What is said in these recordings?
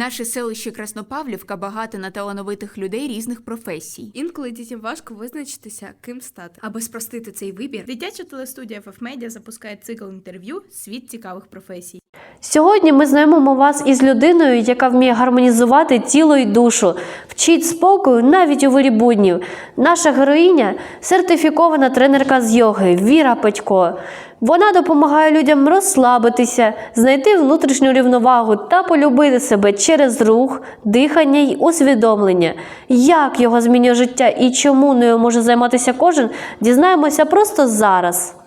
Наше селище Краснопавлівка багато на талановитих людей різних професій. Інколи дітям важко визначитися, ким стати. Аби спростити цей вибір, дитяча телестудія FFmedia запускає цикл інтерв'ю Світ цікавих професій. Сьогодні ми знайомимо вас із людиною, яка вміє гармонізувати тіло і душу, вчить спокою навіть у вирі буднів. Наша героїня сертифікована тренерка з йоги Віра Петько. Вона допомагає людям розслабитися, знайти внутрішню рівновагу та полюбити себе через рух, дихання й усвідомлення. Як його змінює життя і чому нею може займатися кожен, дізнаємося просто зараз.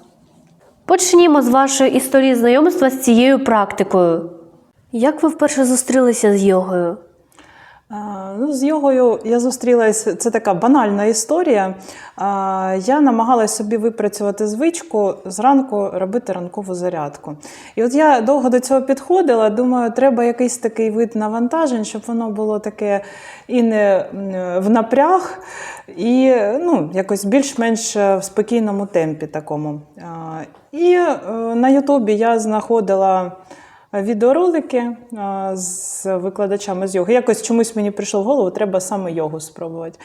Почнімо з вашої історії знайомства з цією практикою. Як ви вперше зустрілися з йогою? Ну, з йогою я зустрілася, це така банальна історія. Я намагалася собі випрацювати звичку зранку робити ранкову зарядку. І от я довго до цього підходила, думаю, треба якийсь такий вид навантажень, щоб воно було таке і не в напряг, і ну, якось більш-менш в спокійному темпі такому. І е, на Ютубі я знаходила відеоролики з викладачами з йоги. Якось чомусь мені прийшло в голову, треба саме йогу спробувати.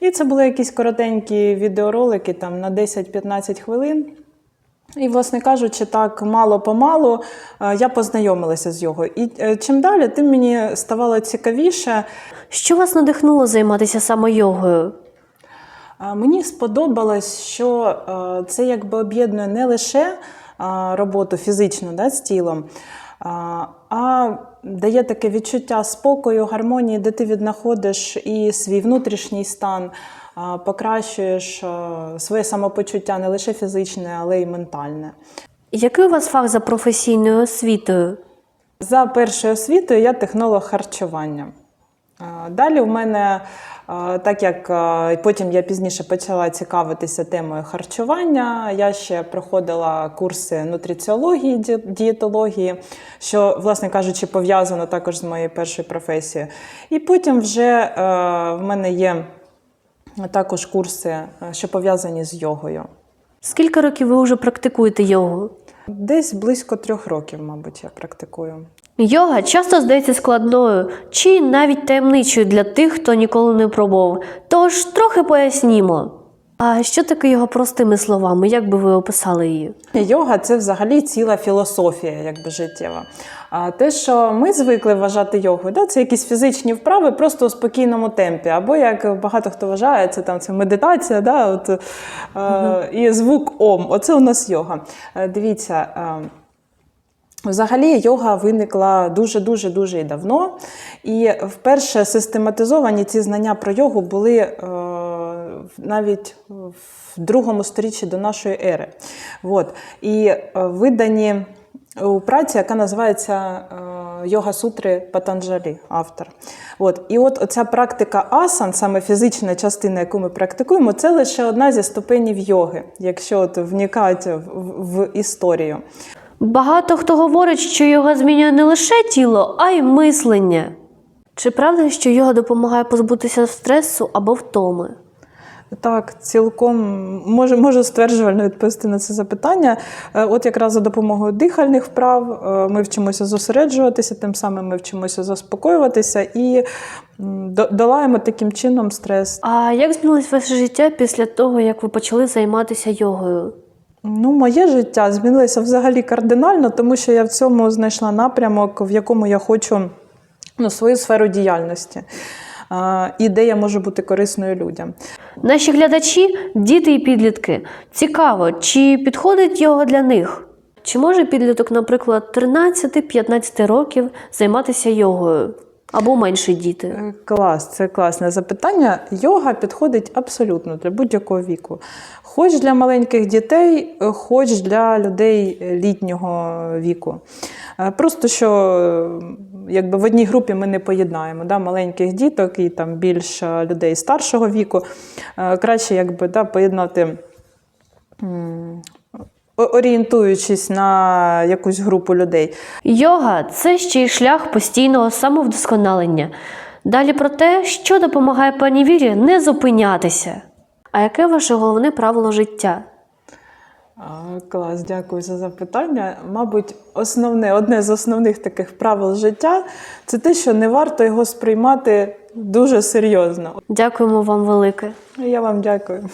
І це були якісь коротенькі відеоролики там, на 10-15 хвилин. І, власне кажучи, так мало-помалу я познайомилася з йогою. І е, чим далі, тим мені ставало цікавіше. Що вас надихнуло займатися саме йогою? Мені сподобалось, що це якби об'єднує не лише роботу фізичну да, з тілом, а, дає таке відчуття спокою, гармонії, де ти віднаходиш і свій внутрішній стан, покращуєш своє самопочуття не лише фізичне, але й ментальне. Який у вас фах за професійною освітою? За першою освітою я технолог харчування. А, Далі у мене, так як потім я пізніше почала цікавитися темою харчування, я ще проходила курси нутриціології, дієтології, що, власне кажучи, пов'язано також з моєю першою професією. І потім вже е, в мене є також курси, е, що пов'язані з йогою. Скільки років ви вже практикуєте йогу? Десь близько трьох років, мабуть, я практикую. Йога часто здається складною чи навіть таємничою для тих, хто ніколи не пробував. Тож трохи пояснімо. А що таке його простими словами? Як би ви описали її? Йога це взагалі ціла філософія, якби життєва. А те, що ми звикли вважати йогою, да, це якісь фізичні вправи просто у спокійному темпі. Або як багато хто вважає, це там це медитація, да, от, е, і звук ом. Оце у нас йога. Е, Дивіться. Взагалі йога виникла дуже дуже давно. І вперше систематизовані ці знання про йогу були е, навіть в другому сторіччі до нашої ери. От. І е, видані у праці, яка називається е, Йога Сутри Патанджалі, автор. От. І от оця практика асан, саме фізична частина, яку ми практикуємо, це лише одна зі ступенів йоги, якщо от вникати в, в, в історію. Багато хто говорить, що йога змінює не лише тіло, а й мислення. Чи правда, що йога допомагає позбутися стресу або втоми? Так, цілком можу, можу стверджувально відповісти на це запитання. Е, От якраз за допомогою дихальних вправ е, ми вчимося зосереджуватися, тим самим ми вчимося заспокоюватися і долаємо таким чином стрес. А як змінилось ваше життя після того, як ви почали займатися йогою? Ну, моє життя змінилося взагалі кардинально, тому що я в цьому знайшла напрямок, в якому я хочу ну, свою сферу діяльності. І де я можу бути корисною людям. Наші глядачі діти і підлітки. Цікаво, чи підходить йога для них? Чи може підліток, наприклад, 13-15 років займатися йогою? Або менші діти? Е, Клас, це класне запитання. Йога підходить абсолютно для будь-якого віку. Хоч для маленьких дітей, е, хоч для людей е, літнього віку. Просто що якби в одній групі ми не поєднаємо да, маленьких діток і там більш людей старшого віку. Краще якби, да, поєднати. Орієнтуючись на якусь групу людей. Йога це ще й шлях постійного самовдосконалення. Далі про те, що допомагає пані Вірі не зупинятися. А яке ваше головне правило життя? Клас, дякую за запитання. Мабуть, основне, одне з основних таких правил життя це те, що не варто його сприймати дуже серйозно. Дякуємо вам велике. Я вам дякую.